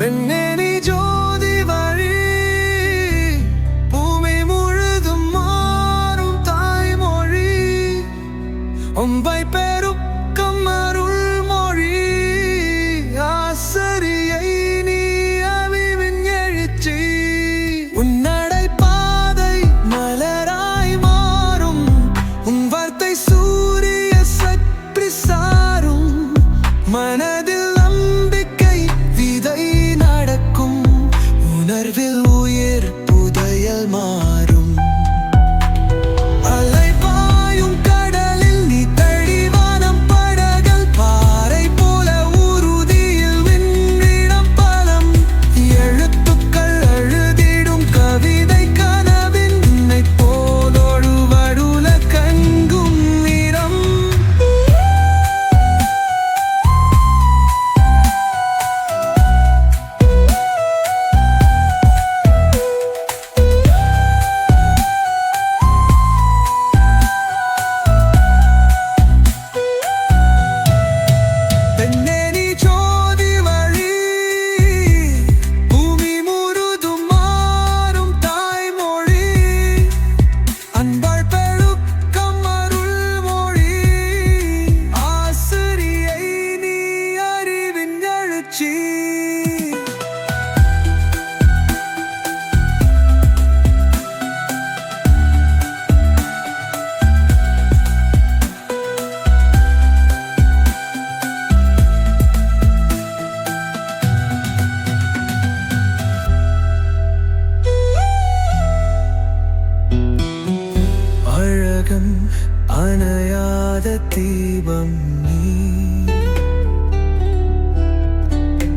beni உலகம் அணையாத தீபம் நீ.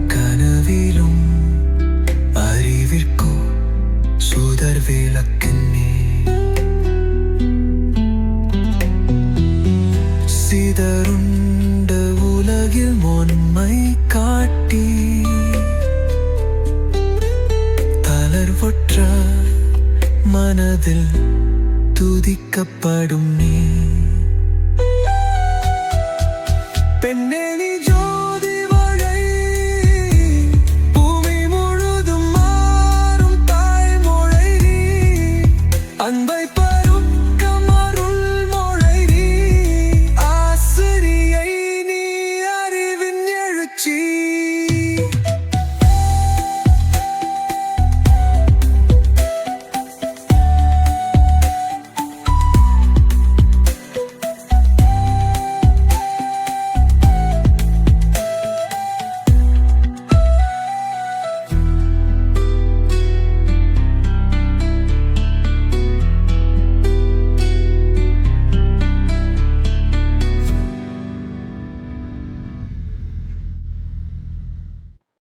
கனவிலும் அறிவிற்கும் சுதர் விளக்கினே சிதறுண்ட உலகில் உண்மை காட்டி. தளர்வற்ற மனதில் துதிக்கப்படும் நீ. பெண்ணே நீ